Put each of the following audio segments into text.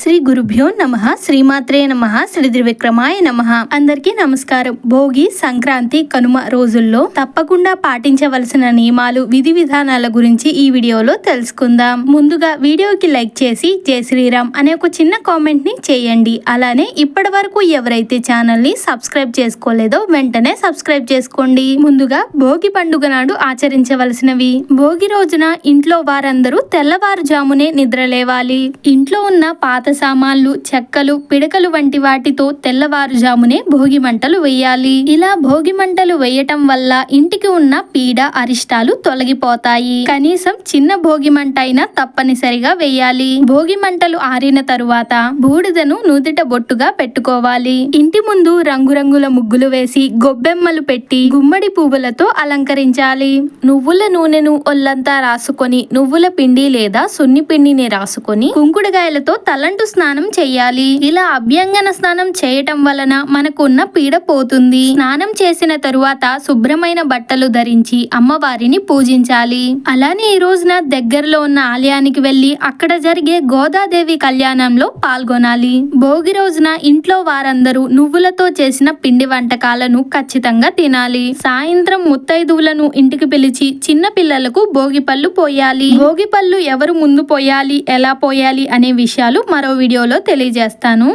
శ్రీ గురుభ్యో నమ శ్రీమాత్రే నమ శ్రీ త్రివిక్రమాయ నమ. అందరికీ నమస్కారం. భోగి సంక్రాంతి కనుమ రోజుల్లో తప్పకుండా పాటించవలసిన నియమాలు విధి విధానాల గురించి ఈ వీడియోలో తెలుసుకుందాం. ముందుగా వీడియోకి లైక్ చేసి జై శ్రీరామ్ అనే ఒక చిన్న కామెంట్ని చేయండి. అలానే ఇప్పటి వరకు ఎవరైతే ఛానల్ని సబ్స్క్రైబ్ చేసుకోలేదో వెంటనే సబ్స్క్రైబ్ చేసుకోండి. ముందుగా భోగి పండుగ నాడు ఆచరించవలసినవి. భోగి రోజున ఇంట్లో వారందరూ తెల్లవారుజామునే నిద్రలేవాలి ఇంట్లో ఉన్న పాత సామాన్లు చెక్కలు పిడకలు వంటి వాటితో తెల్లవారుజామునే భోగి మంటలు వేయాలి. ఇలా భోగి మంటలు వేయటం వల్ల ఇంటికి ఉన్న పీడ అరిష్టాలు తొలగిపోతాయి. కనీసం చిన్న భోగి మంట అయినా తప్పనిసరిగా వేయాలి. భోగి మంటలు ఆరిన తరువాత బూడిదను నుదిట బొట్టుగా పెట్టుకోవాలి. ఇంటి ముందు రంగురంగుల ముగ్గులు వేసి గొబ్బెమ్మలు పెట్టి గుమ్మడి పువ్వులతో అలంకరించాలి. నువ్వుల నూనెను ఒళ్ళంతా రాసుకొని నువ్వుల పిండి లేదా సున్ని పిండిని రాసుకొని కుంకుడుగాయలతో తలంట స్నానం చేయాలి ఇలా అభ్యంగన స్నానం చేయటం వలన మనకున్న పీడ పోతుంది. స్నానం చేసిన తరువాత శుభ్రమైన బట్టలు ధరించి అమ్మవారిని పూజించాలి. అలానే ఈ రోజున దగ్గరలో ఉన్న ఆలయానికి వెళ్ళి అక్కడ జరిగే గోదాదేవి కళ్యాణంలో పాల్గొనాలి. భోగి రోజున ఇంట్లో వారందరూ నువ్వులతో చేసిన పిండి వంటకాలను ఖచ్చితంగా తినాలి. సాయంత్రం ముత్తైదువులను ఇంటికి పిలిచి చిన్న పిల్లలకు భోగి పళ్ళు పోయాలి. భోగి పళ్ళు ఎవరు ముందు పోయాలి ఎలా పోయాలి అనే విషయాలు మరో వీడియోలో తెలియజేస్తాను.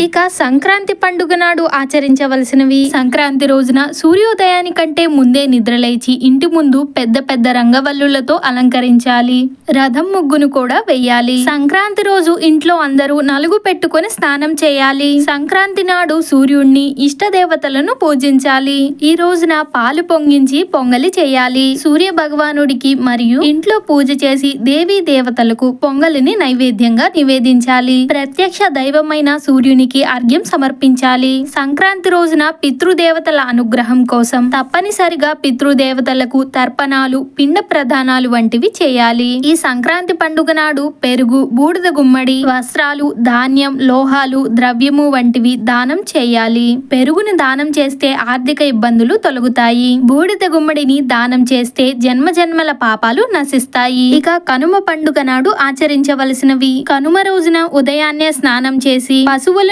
ఇక సంక్రాంతి పండుగ నాడు ఆచరించవలసినవి. సంక్రాంతి రోజున సూర్యోదయానికంటే ముందే నిద్రలేచి ఇంటి ముందు పెద్ద పెద్ద రంగవల్లులతో అలంకరించాలి. రథం ముగ్గును కూడా వెయ్యాలి. సంక్రాంతి రోజు ఇంట్లో అందరూ నలుగు పెట్టుకొని స్నానం చేయాలి. సంక్రాంతి నాడు సూర్యుణ్ణి ఇష్ట దేవతలను పూజించాలి. ఈ రోజున పాలు పొంగించి పొంగలి చేయాలి. సూర్య భగవానుడికి మరియు ఇంట్లో పూజ చేసి దేవీ దేవతలకు పొంగలిని నైవేద్యంగా నివేదించాలి. ప్రత్యక్ష దైవమైన సూర్యుని దేవునికి అర్ఘ్యం సమర్పించాలి. సంక్రాంతి రోజున పితృదేవతల అనుగ్రహం కోసం తప్పనిసరిగా పితృదేవతలకు తర్పణాలు పిండ ప్రధానాలు వంటివి చేయాలి. ఈ సంక్రాంతి పండుగ నాడు పెరుగు బూడిద గుమ్మడి వస్త్రాలు ధాన్యం లోహాలు ద్రవ్యము వంటివి దానం చేయాలి. పెరుగుని దానం చేస్తే ఆర్థిక ఇబ్బందులు తొలగుతాయి. బూడిద గుమ్మడిని దానం చేస్తే జన్మ జన్మల పాపాలు నశిస్తాయి. ఇక కనుమ పండుగ నాడు ఆచరించవలసినవి. కనుమ రోజున ఉదయాన్నే స్నానం చేసి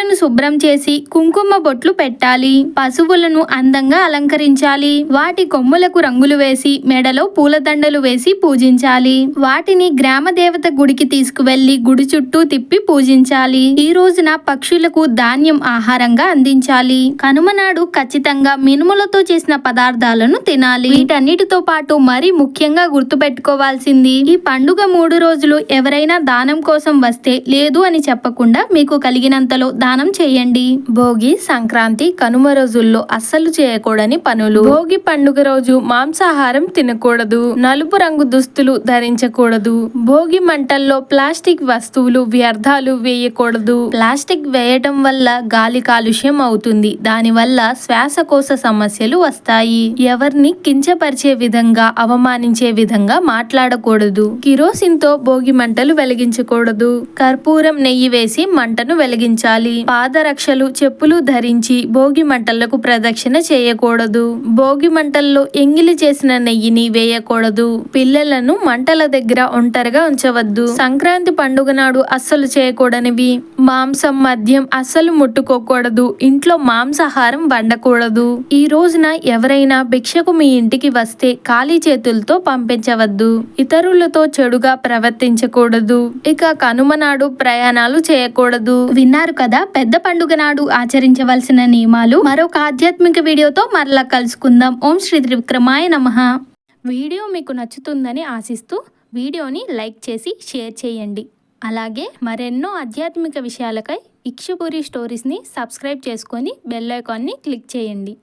పశువులను శుభ్రం చేసి కుంకుమ బొట్లు పెట్టాలి. పశువులను అందంగా అలంకరించాలి. వాటి కొమ్ములకు రంగులు వేసి మెడలో పూలదండలు వేసి పూజించాలి. వాటిని గ్రామ దేవత గుడికి తీసుకువెళ్ళి గుడి చుట్టూ తిప్పి పూజించాలి. ఈ రోజున పక్షులకు ధాన్యం ఆహారంగా అందించాలి. కనుమ నాడు ఖచ్చితంగా మినుములతో చేసిన పదార్థాలను తినాలి. వీటన్నిటితో పాటు మరీ ముఖ్యంగా గుర్తుపెట్టుకోవాల్సింది ఈ పండుగ మూడు రోజులు ఎవరైనా దానం కోసం వస్తే లేదు అని చెప్పకుండా మీకు కలిగినంతలో దానం చేయండి. భోగి సంక్రాంతి కనుమ రోజుల్లో అస్సలు చేయకూడని పనులు. భోగి పండుగ రోజు మాంసాహారం తినకూడదు. నలుపు రంగు దుస్తులు ధరించకూడదు. భోగి మంటల్లో ప్లాస్టిక్ వస్తువులు వ్యర్థాలు వేయకూడదు. ప్లాస్టిక్ వేయటం వల్ల గాలి కాలుష్యం అవుతుంది. దానివల్ల శ్వాసకోశ సమస్యలు వస్తాయి. ఎవరిని కించపరిచే విధంగా అవమానించే విధంగా మాట్లాడకూడదు. కిరోసిన్తో భోగి మంటలు వెలిగించకూడదు. కర్పూరం నెయ్యి వేసి మంటను వెలిగించాలి. పాదరక్షలు చెప్పులు ధరించి భోగి మంటలకు ప్రదక్షిణ చేయకూడదు. భోగి మంటల్లో ఎంగిలి చేసిన నెయ్యిని వేయకూడదు. పిల్లలను మంటల దగ్గర ఒంటరిగా ఉంచవద్దు. సంక్రాంతి పండుగ నాడు అస్సలు చేయకూడనివి. మాంసం మద్యం అస్సలు ముట్టుకోకూడదు. ఇంట్లో మాంసాహారం వండకూడదు. ఈ రోజున ఎవరైనా భిక్షకు మీ ఇంటికి వస్తే ఖాళీ చేతులతో పంపించవద్దు. ఇతరులతో చెడుగా ప్రవర్తించకూడదు. ఇక కనుమ నాడు ప్రయాణాలు చేయకూడదు. విన్నారు కదా పెద్ద పండుగ నాడు ఆచరించవలసిన నియమాలు? మరొక ఆధ్యాత్మిక వీడియోతో మరలా కలుసుకుందాం. ఓం శ్రీ త్రివిక్రమాయ నమ. వీడియో మీకు నచ్చుతుందని ఆశిస్తూ వీడియోని లైక్ చేసి షేర్ చేయండి. అలాగే మరెన్నో ఆధ్యాత్మిక విషయాలకై ఇక్షుపురి స్టోరీస్ని సబ్స్క్రైబ్ చేసుకొని బెల్ ఐకాన్ని క్లిక్ చేయండి.